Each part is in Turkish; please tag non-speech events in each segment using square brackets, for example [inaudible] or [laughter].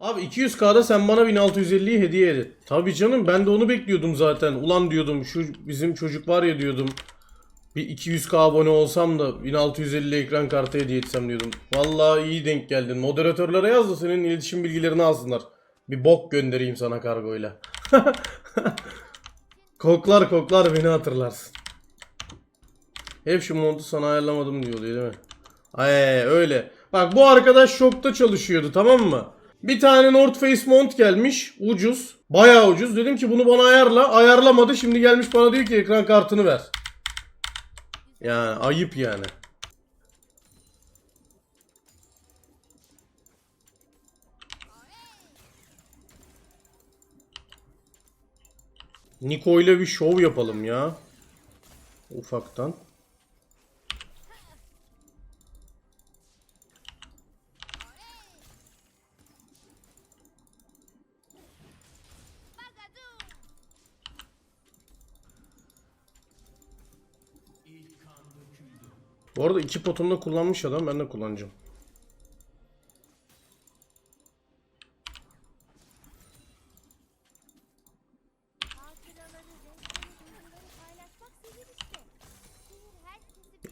Abi 200k'da sen bana 1650'yi hediye et. Tabii canım ben de onu bekliyordum zaten. Ulan diyordum şu bizim çocuk var ya diyordum. Bir 200k abone olsam da 1650 ekran kartı hediye etsem diyordum. Vallahi iyi denk geldin. Moderatörlere yaz da senin iletişim bilgilerini alsınlar. Bir bok göndereyim sana kargoyla. [laughs] koklar koklar beni hatırlarsın. Hep şu montu sana ayarlamadım diyor değil mi? Ay öyle. Bak bu arkadaş şokta çalışıyordu tamam mı? Bir tane North Face mont gelmiş. Ucuz. Bayağı ucuz. Dedim ki bunu bana ayarla. Ayarlamadı. Şimdi gelmiş bana diyor ki ekran kartını ver. Yani ayıp yani. Niko ile bir şov yapalım ya. Ufaktan. Bu arada iki potumda kullanmış adam ben de kullanacağım.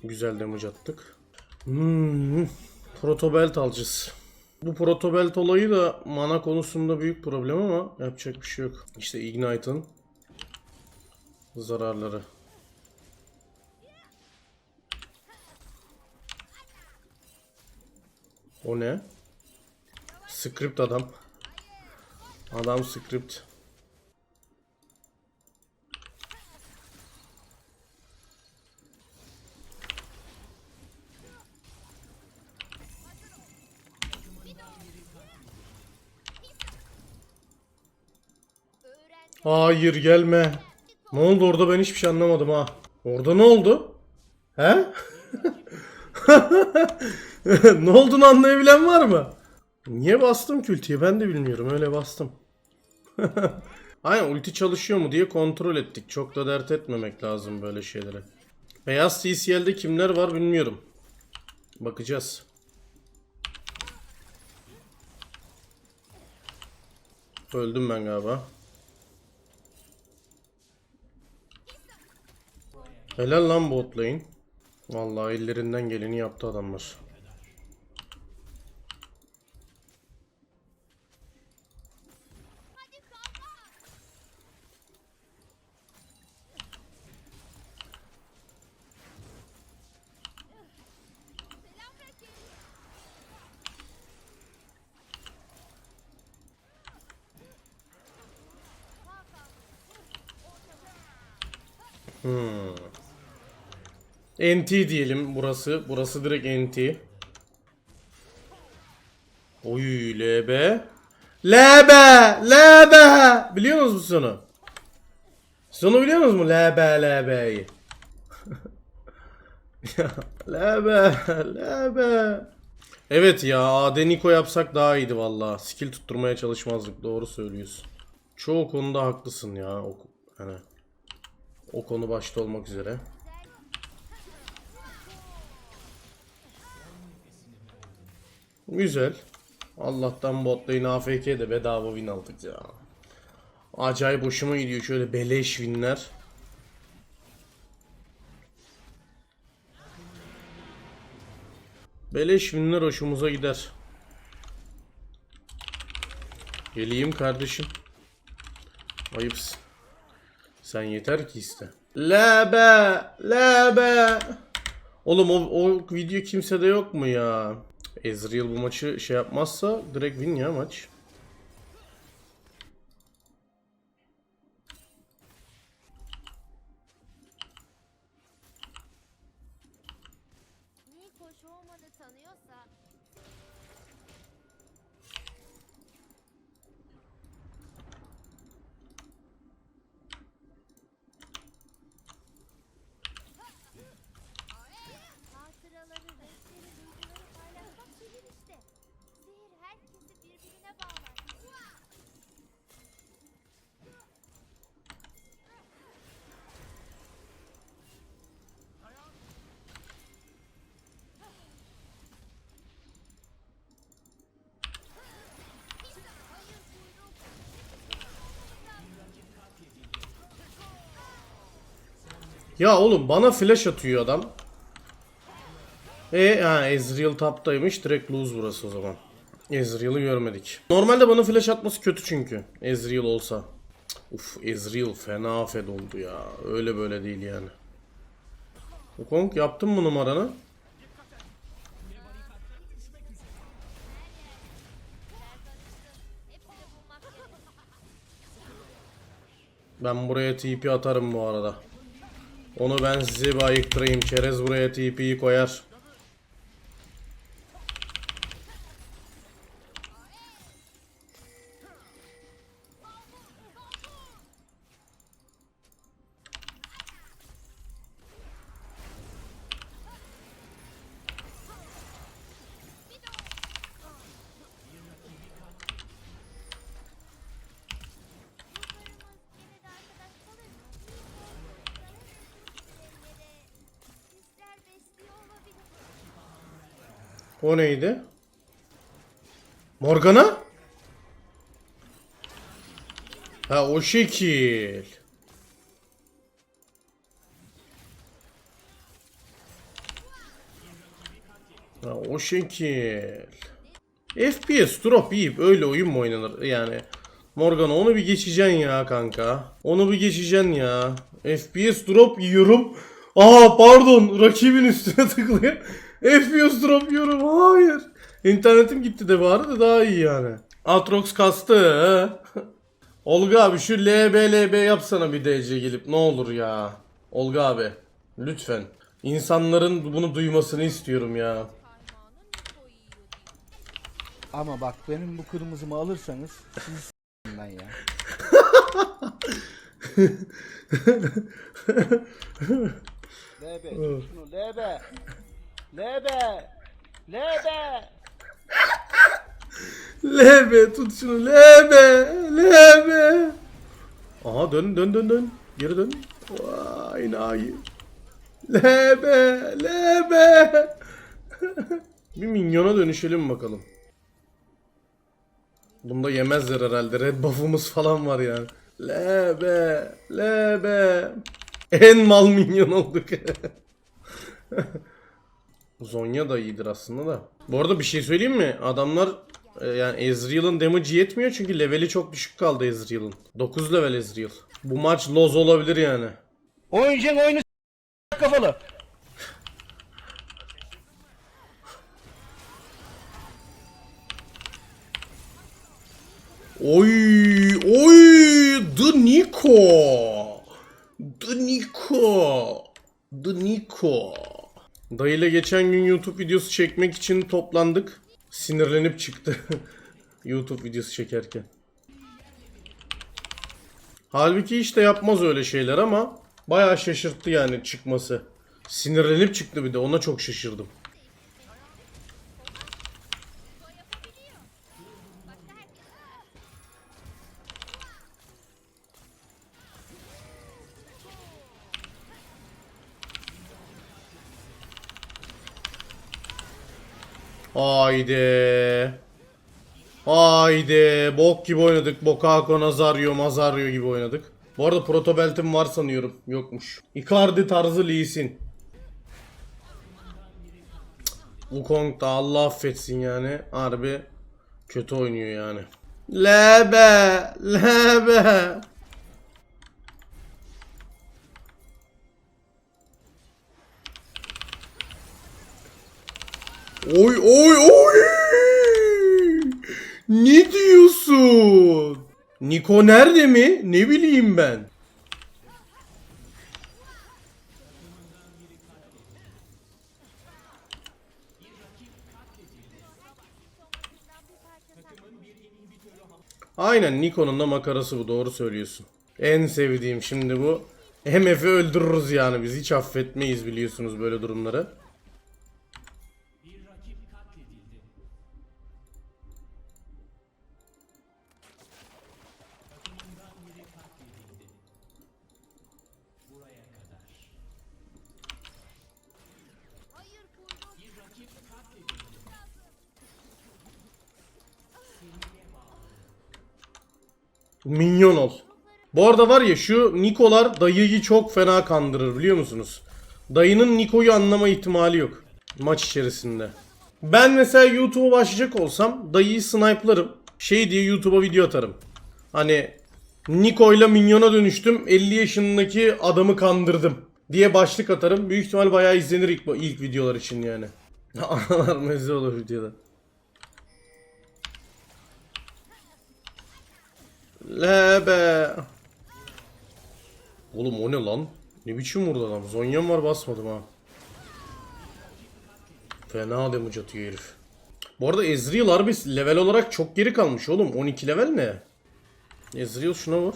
Güzel damage attık. Hmm, protobelt alacağız. Bu protobelt olayı da mana konusunda büyük problem ama yapacak bir şey yok. İşte Ignite'ın zararları. O ne? Script adam. Adam script. Hayır gelme. Ne oldu orada ben hiçbir şey anlamadım ha. Orada ne oldu? He? [laughs] [laughs] ne olduğunu anlayabilen var mı? Niye bastım ki ultiye ben de bilmiyorum öyle bastım. [laughs] Aynen ulti çalışıyor mu diye kontrol ettik. Çok da dert etmemek lazım böyle şeylere. Beyaz TCL'de kimler var bilmiyorum. Bakacağız. Öldüm ben galiba. Helal lan bot. Vallahi ellerinden geleni yaptı adamlar. Hmm. NT diyelim burası. Burası direkt NT. Oy LB. LB! LB! Biliyor musunuz sonu? Sonu biliyor musunuz mu? LB LB'yi. LB [laughs] LB. Evet ya AD Niko yapsak daha iyiydi valla. Skill tutturmaya çalışmazdık. Doğru söylüyorsun. Çoğu konuda haklısın ya. O, hani, o konu başta olmak üzere. Güzel. Allah'tan bot lane AFK'de bedava win aldık ya. Acayip hoşuma gidiyor şöyle beleş winler. Beleş winler hoşumuza gider. Geleyim kardeşim. Ayıpsın. Sen yeter ki iste. Lebe, lebe. Oğlum o, o video kimsede yok mu ya? Ezreal bu maçı şey yapmazsa direkt win ya maç. Ya oğlum bana flash atıyor adam. E ha Ezreal taptaymış. Direkt lose burası o zaman. Ezreal'ı görmedik. Normalde bana flash atması kötü çünkü. Ezreal olsa. Uf Ezreal fena fed oldu ya. Öyle böyle değil yani. Wukong yaptın mı numaranı? Ben buraya TP atarım bu arada. Onu ben size bir ayıktırayım. Çerez buraya TP'yi koyar. Neydi? Morgana? Ha o şekil. Ha o şekil. FPS drop yiyip öyle oyun mu oynanır yani? Morgana onu bir geçeceksin ya kanka. Onu bir geçeceksin ya. FPS drop yiyorum. Aa pardon rakibin üstüne [laughs] tıklıyor. FPS drop yiyorum. Hayır. İnternetim gitti de bari de daha iyi yani. Atrox kastı. [laughs] Olga abi şu LBLB yapsana bir DC gelip ne olur ya. Olga abi lütfen. İnsanların bunu duymasını istiyorum ya. Ama bak benim bu kırmızımı alırsanız siz ben ya. [laughs] LB şunu LB. LB. LB. LB tut şunu LB LB Aha dön dön dön dön. Geri dön. Vay nayi. LB LB [laughs] Bir minyona dönüşelim bakalım. Bunda yemezler herhalde. Red buff'umuz falan var yani. LB LB En mal minyon olduk [laughs] Zonya da iyidir aslında da. Bu arada bir şey söyleyeyim mi? Adamlar e, yani Ezreal'ın damage'i yetmiyor çünkü leveli çok düşük kaldı Ezreal'ın. 9 level Ezreal. Bu maç loz olabilir yani. Oyuncun oyunu kafalı. Oy oy The Nico. The Nico. The Nico. Dayıyla geçen gün YouTube videosu çekmek için toplandık. Sinirlenip çıktı. [laughs] YouTube videosu çekerken. Halbuki hiç de yapmaz öyle şeyler ama bayağı şaşırttı yani çıkması. Sinirlenip çıktı bir de ona çok şaşırdım. Haydi. Haydi. Bok gibi oynadık. Bokako, Nazario, Mazario gibi oynadık. Bu arada proto beltim var sanıyorum. Yokmuş. Icardi tarzı Lee Sin. Wukong da Allah affetsin yani. Harbi kötü oynuyor yani. Lebe, lebe. Oy oy oy. Ne diyorsun? Niko nerede mi? Ne bileyim ben. Aynen Niko'nun da makarası bu doğru söylüyorsun. En sevdiğim şimdi bu. MF'i öldürürüz yani biz hiç affetmeyiz biliyorsunuz böyle durumları. Minyon ol. Bu arada var ya şu Nikolar dayıyı çok fena kandırır biliyor musunuz? Dayının Niko'yu anlama ihtimali yok maç içerisinde. Ben mesela YouTube'a başlayacak olsam dayıyı snipe'larım. Şey diye YouTube'a video atarım. Hani Niko'yla minyona dönüştüm 50 yaşındaki adamı kandırdım diye başlık atarım. Büyük ihtimal bayağı izlenir ilk, ilk videolar için yani. Analar meze olur videoda. Lebe. Oğlum o ne lan? Ne biçim vurdu adam? Zonya'm var basmadım ha. Fena damage atıyor herif. Bu arada Ezreal harbi level olarak çok geri kalmış oğlum. 12 level ne? Ezreal şuna vur.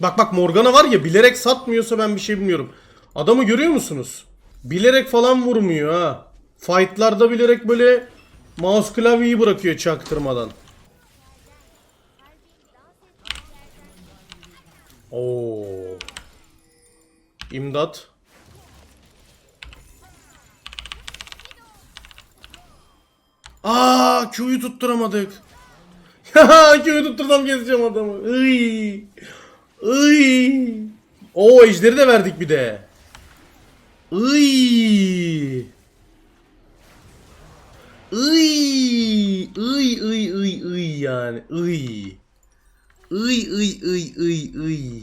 Bak bak Morgana var ya bilerek satmıyorsa ben bir şey bilmiyorum. Adamı görüyor musunuz? Bilerek falan vurmuyor ha. Fightlarda bilerek böyle mouse klavyeyi bırakıyor çaktırmadan. Oo. İmdat. Aa, Q'yu tutturamadık. [laughs] Q'yu tuttursam gezeceğim adamı. Iy. Iy. Oo, ejderi de verdik bir de. Iy. Iy. Iy iy iy iy yani. Iy. Iy iy iy iy iy.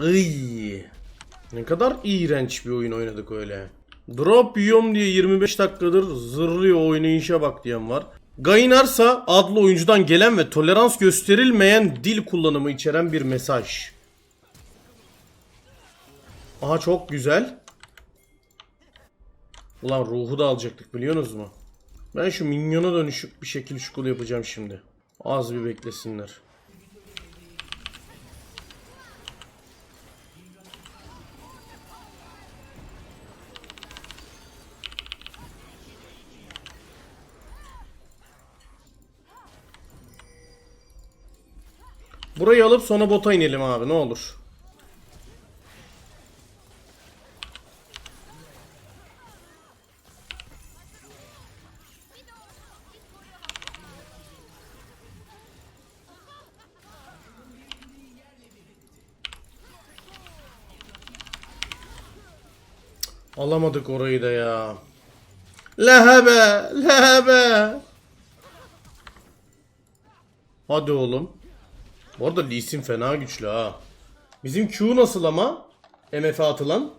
Iy. Ne kadar iğrenç bir oyun oynadık öyle. Drop yiyorum diye 25 dakikadır zırlıyor oynayışa bak diyen var. Gainarsa adlı oyuncudan gelen ve tolerans gösterilmeyen dil kullanımı içeren bir mesaj. Aha çok güzel. Ulan ruhu da alacaktık biliyorsunuz mu? Ben şu minyona dönüşüp bir şekil şukul yapacağım şimdi. Az bir beklesinler. Burayı alıp sonra bota inelim abi ne olur. Alamadık orayı da ya. Lehebe, lehebe. Hadi oğlum. Bu arada Lee Sin fena güçlü ha. Bizim Q nasıl ama? MF'e atılan.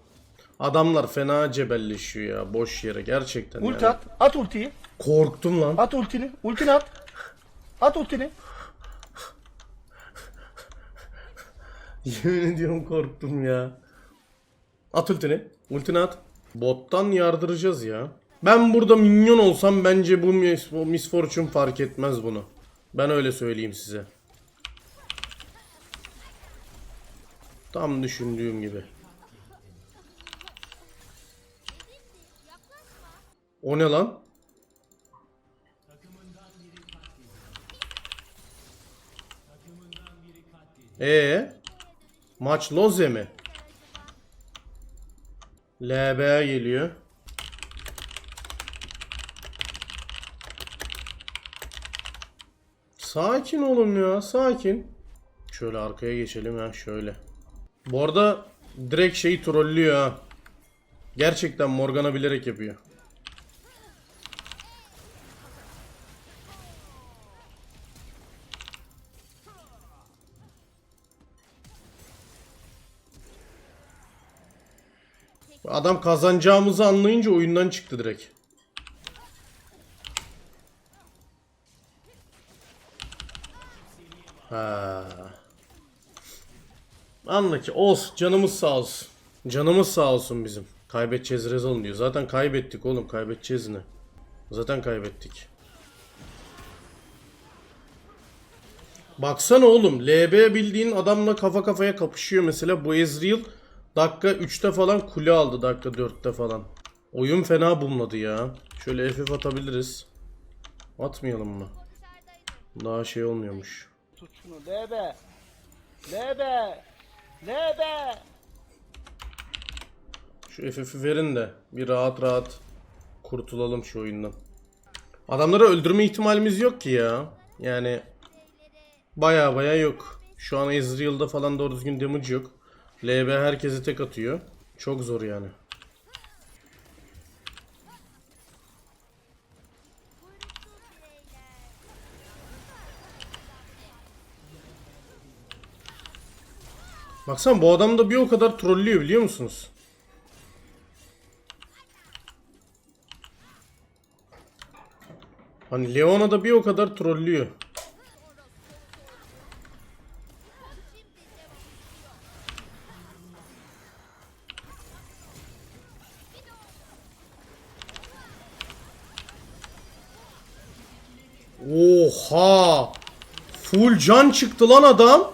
Adamlar fena cebelleşiyor ya boş yere gerçekten Ulti yani. at. At ultiyi. Korktum lan. At ultini. Ultini at. At ultini. [laughs] Yemin ediyorum korktum ya. At ultini. Ultini at. Bottan yardıracağız ya. Ben burada minyon olsam bence bu Fortune fark etmez bunu. Ben öyle söyleyeyim size. Tam düşündüğüm gibi. O ne lan? Ee, maç Loze mi? LB geliyor. Sakin olun ya, sakin. Şöyle arkaya geçelim ya, şöyle. Bu arada direkt şeyi trollüyor ha. Gerçekten Morgana bilerek yapıyor. Adam kazanacağımızı anlayınca oyundan çıktı direkt. Ha. Anla ki olsun canımız sağ olsun. Canımız sağ olsun bizim. Kaybedeceğiz rezon diyor. Zaten kaybettik oğlum kaybedeceğiz ne? Zaten kaybettik. Baksana oğlum LB bildiğin adamla kafa kafaya kapışıyor mesela bu Ezreal dakika 3'te falan kule aldı dakika 4'te falan. Oyun fena bulmadı ya. Şöyle FF atabiliriz. Atmayalım mı? Daha şey olmuyormuş. Tut şunu. LB. LB. LB. Şu FF'i verin de bir rahat rahat kurtulalım şu oyundan. Adamları öldürme ihtimalimiz yok ki ya. Yani Baya baya yok. Şu an Ezreal'da falan doğru düzgün damage yok. LB herkese tek atıyor. Çok zor yani. Baksana bu adam da bir o kadar trollüyor biliyor musunuz? Hani Leona da bir o kadar trollüyor. Oha! Can çıktı lan adam.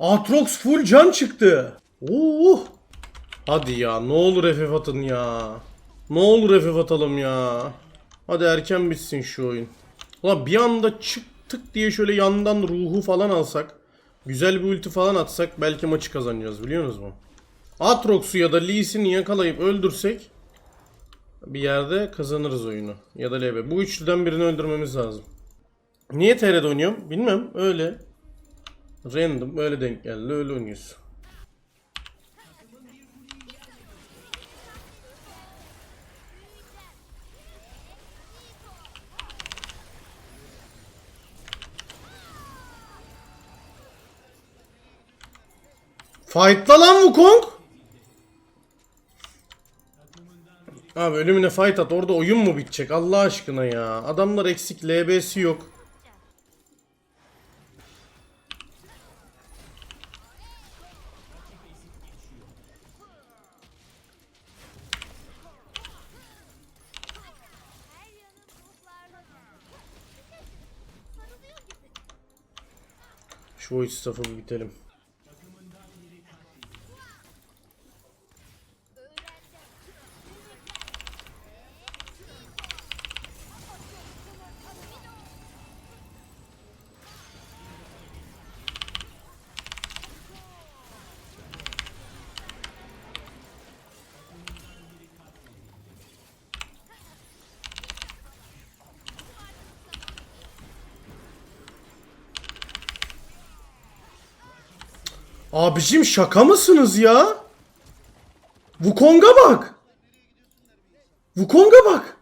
Atrox full can çıktı. Oo! Hadi ya ne olur FF atın ya. Ne olur FF atalım ya. Hadi erken bitsin şu oyun. Ulan bir anda çıktık diye şöyle yandan ruhu falan alsak. Güzel bir ulti falan atsak belki maçı kazanacağız biliyorsunuz mu? Atrox'u ya da Lee Sin'i yakalayıp öldürsek bir yerde kazanırız oyunu. Ya da LB. Bu üçlüden birini öldürmemiz lazım. Niye TR'de oynuyorum? Bilmem. Öyle. Random. Öyle denk geldi. Öyle oynuyoruz. Fight'la lan Wukong. Abi ölümüne fight at. Orada oyun mu bitecek Allah aşkına ya. Adamlar eksik. LB'si yok. Şu voice staff'ı bir bitelim. Abicim şaka mısınız ya? Wukong'a bak. Wukong'a bak.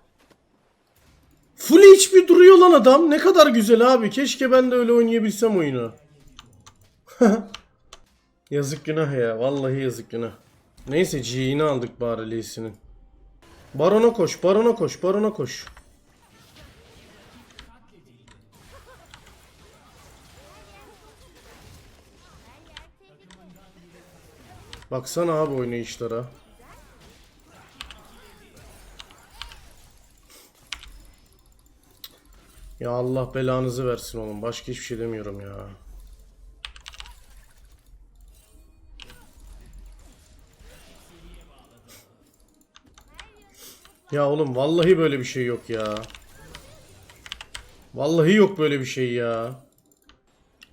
Full HP duruyor lan adam. Ne kadar güzel abi. Keşke ben de öyle oynayabilsem oyunu. [laughs] yazık günah ya. Vallahi yazık günah. Neyse G'ini aldık bari Lee'sinin. Barona koş, barona koş, barona koş. Baksana abi oynayışlara. Ya Allah belanızı versin oğlum. Başka hiçbir şey demiyorum ya. Ya oğlum vallahi böyle bir şey yok ya. Vallahi yok böyle bir şey ya.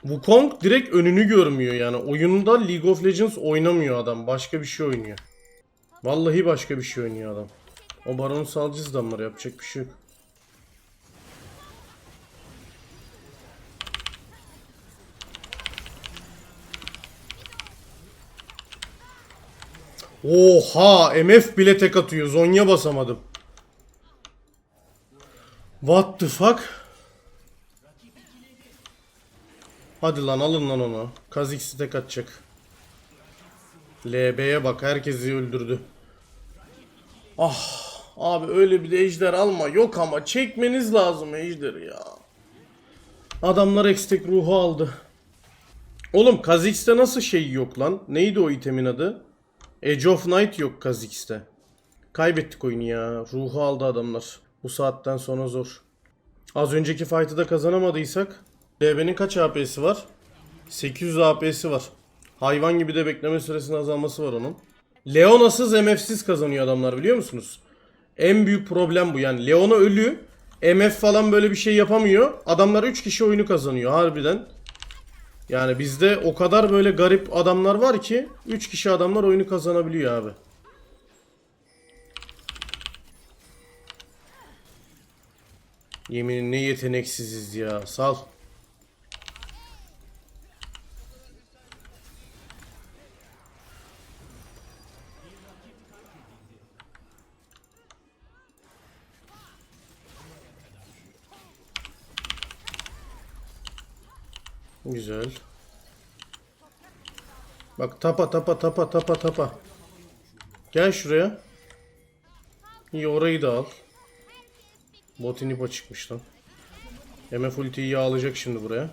Wukong direkt önünü görmüyor yani. Oyunda League of Legends oynamıyor adam. Başka bir şey oynuyor. Vallahi başka bir şey oynuyor adam. O baronu salacağız damları yapacak bir şey yok. Oha MF bile tek atıyor. Zonya basamadım. What the fuck? Hadi lan alın lan onu. Kha'Zix'i tek atacak. LB'ye bak herkesi öldürdü. Ah abi öyle bir de ejder alma. Yok ama çekmeniz lazım ejderi ya. Adamlar ekstek ruhu aldı. Oğlum Kha'Zix'te nasıl şey yok lan? Neydi o itemin adı? Edge of Night yok Kha'Zix'te. Kaybettik oyunu ya. Ruhu aldı adamlar. Bu saatten sonra zor. Az önceki fight'ı da kazanamadıysak DB'nin kaç AP'si var? 800 AP'si var. Hayvan gibi de bekleme süresinin azalması var onun. Leona'sız MF'siz kazanıyor adamlar biliyor musunuz? En büyük problem bu yani. Leona ölü. MF falan böyle bir şey yapamıyor. Adamlar 3 kişi oyunu kazanıyor harbiden. Yani bizde o kadar böyle garip adamlar var ki 3 kişi adamlar oyunu kazanabiliyor abi. Yemin ne yeteneksiziz ya. Sal. Güzel. Bak tapa tapa tapa tapa tapa. Gel şuraya. İyi orayı da al. Botinipa çıkmış lan. MF ultiyi yağlayacak şimdi buraya.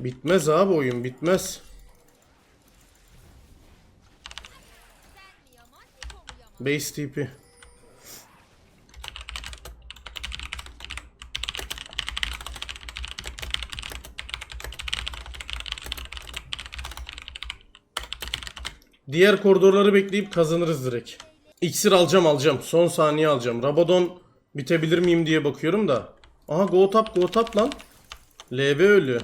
Bitmez abi oyun bitmez. Base TP. Diğer koridorları bekleyip kazanırız direkt. İksir alacağım alacağım. Son saniye alacağım. Rabadon bitebilir miyim diye bakıyorum da. Aha go top go top lan. LB ölü.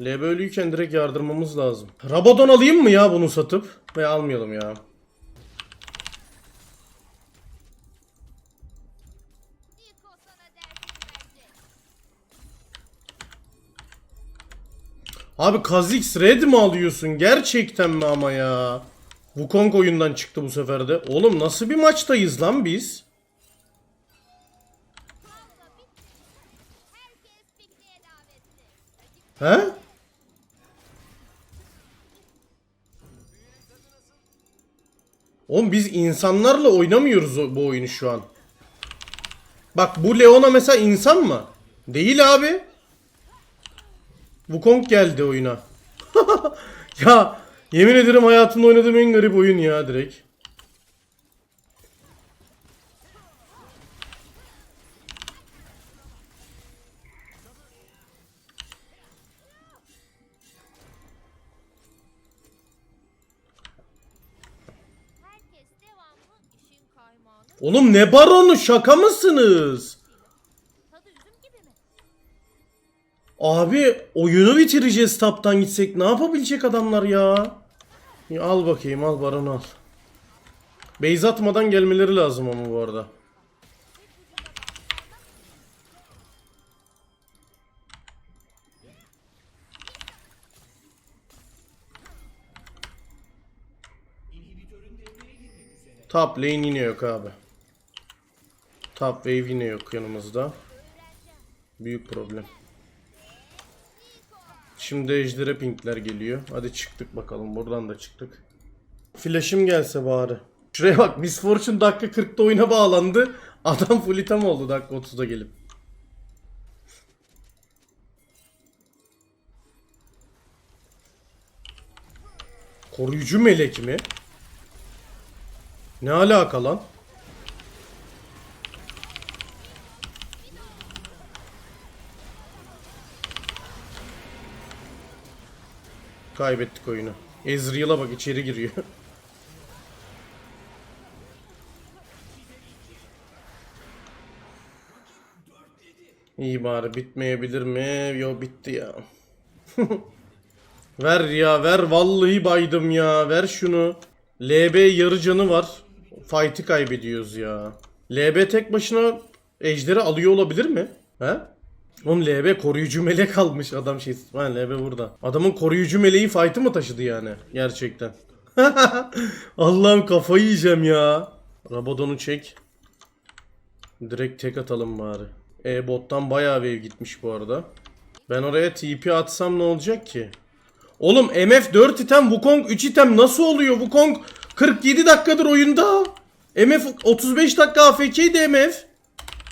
LB ölüyken direkt yardırmamız lazım. Rabadon alayım mı ya bunu satıp? Ve almayalım ya. Abi Kha'Zix Red mi alıyorsun? Gerçekten mi ama ya? Wukong oyundan çıktı bu sefer de. Oğlum nasıl bir maçtayız lan biz? He? Oğlum biz insanlarla oynamıyoruz bu oyunu şu an. Bak bu Leona mesela insan mı? Değil abi. Wukong geldi oyuna. [laughs] ya yemin ederim hayatımda oynadığım en garip oyun ya direkt. Oğlum ne baronu şaka mısınız? Abi oyunu bitireceğiz taptan gitsek ne yapabilecek adamlar ya? Ya al bakayım al baron al. Beyz atmadan gelmeleri lazım ama bu arada. Top lane yine yok abi. Top wave yine yok yanımızda. Büyük problem. Şimdi ejdere pinkler geliyor. Hadi çıktık bakalım. Buradan da çıktık. Flash'ım gelse bari. Şuraya bak. Miss Fortune dakika 40'ta oyuna bağlandı. Adam full item oldu dakika 30'da gelip. Koruyucu melek mi? Ne alaka lan? Kaybettik oyunu. Ezreal'a bak içeri giriyor. [laughs] İyi bari bitmeyebilir mi? Yo bitti ya. [laughs] ver ya ver vallahi baydım ya. Ver şunu. LB yarı canı var. Fight'ı kaybediyoruz ya. LB tek başına ejderi alıyor olabilir mi? He? Oğlum LB koruyucu melek almış adam şey. Ha LB burada. Adamın koruyucu meleği fight'ı mı taşıdı yani? Gerçekten. [laughs] Allah'ım kafayı yiyeceğim ya. Rabadon'u çek. Direkt tek atalım bari. E bottan bayağı wave gitmiş bu arada. Ben oraya TP atsam ne olacak ki? Oğlum MF 4 item, Wukong 3 item nasıl oluyor? Wukong 47 dakikadır oyunda. MF 35 dakika AFK'ydi MF.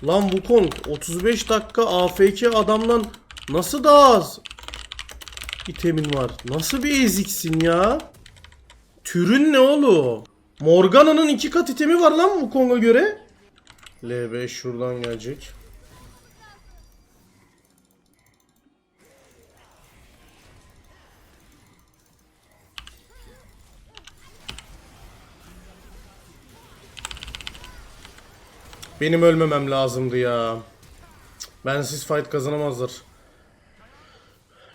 Lan Wukong 35 dakika AFK adamdan nasıl daha az itemin var? Nasıl bir eziksin ya? Türün ne oğlum? Morgana'nın iki kat itemi var lan Wukong'a göre. LB şuradan gelecek. Benim ölmemem lazımdı ya. Bensiz fight kazanamazlar.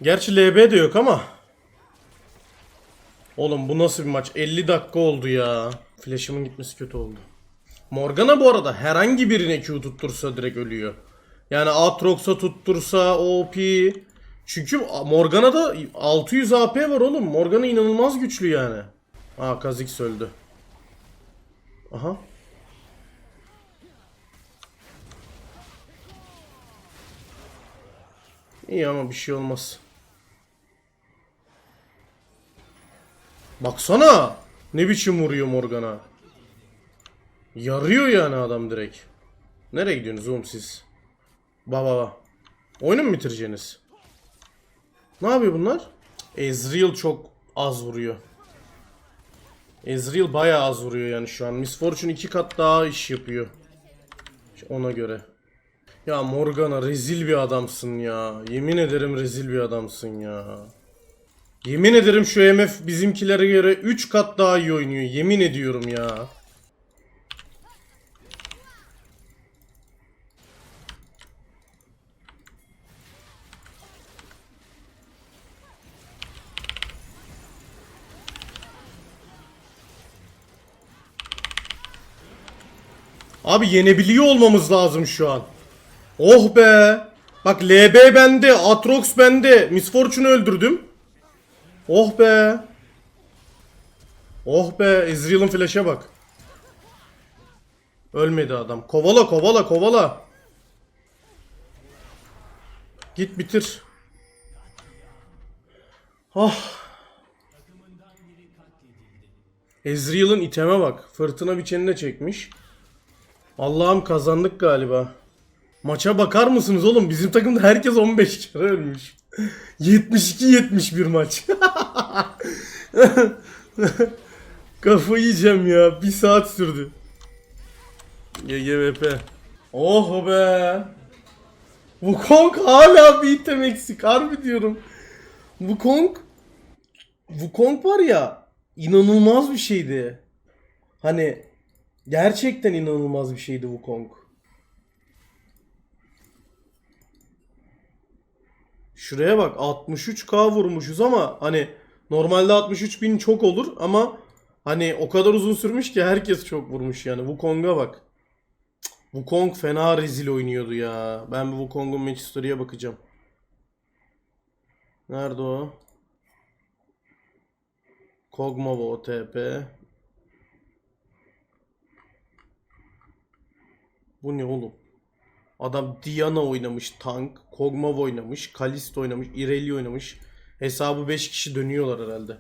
Gerçi LB de yok ama. Oğlum bu nasıl bir maç? 50 dakika oldu ya. Flash'ımın gitmesi kötü oldu. Morgana bu arada herhangi birine Q tuttursa direkt ölüyor. Yani Aatrox'a tuttursa OP. Çünkü Morgana'da 600 AP var oğlum. Morgana inanılmaz güçlü yani. Aa Kha'Zix öldü. Aha. İyi ama bir şey olmaz. Baksana. Ne biçim vuruyor Morgana. Yarıyor yani adam direkt. Nereye gidiyorsunuz oğlum siz? Ba ba ba. Oyunu mu bitireceksiniz? Ne yapıyor bunlar? Ezreal çok az vuruyor. Ezreal bayağı az vuruyor yani şu an. Miss Fortune iki kat daha iş yapıyor. Ona göre. Ya Morgana rezil bir adamsın ya. Yemin ederim rezil bir adamsın ya. Yemin ederim şu MF bizimkilere göre 3 kat daha iyi oynuyor. Yemin ediyorum ya. Abi yenebiliyor olmamız lazım şu an. Oh be. Bak LB bende, Atrox bende. Miss Fortune'u öldürdüm. Oh be. Oh be. Ezreal'ın flash'e bak. Ölmedi adam. Kovala kovala kovala. Git bitir. Ah. Ezreal'ın iteme bak. Fırtına biçenine çekmiş. Allah'ım kazandık galiba. Maça bakar mısınız oğlum? Bizim takımda herkes 15 kere ölmüş. 72-71 maç. [laughs] Kafayı yiyeceğim ya. Bir saat sürdü. GGVP. Oh be. Wukong hala bir item eksik. Harbi diyorum. Wukong Wukong var ya inanılmaz bir şeydi. Hani gerçekten inanılmaz bir şeydi Wukong. Şuraya bak 63k vurmuşuz ama hani normalde 63 bin çok olur ama hani o kadar uzun sürmüş ki herkes çok vurmuş yani. Wukong'a bak. Cık, Wukong fena rezil oynuyordu ya. Ben bu Wukong'un match history'e bakacağım. Nerede o? Kog'Maw OTP. Bu ne oğlum? Adam Diana oynamış tank, Kog'Maw oynamış, Kalista oynamış, Irelia oynamış. Hesabı 5 kişi dönüyorlar herhalde.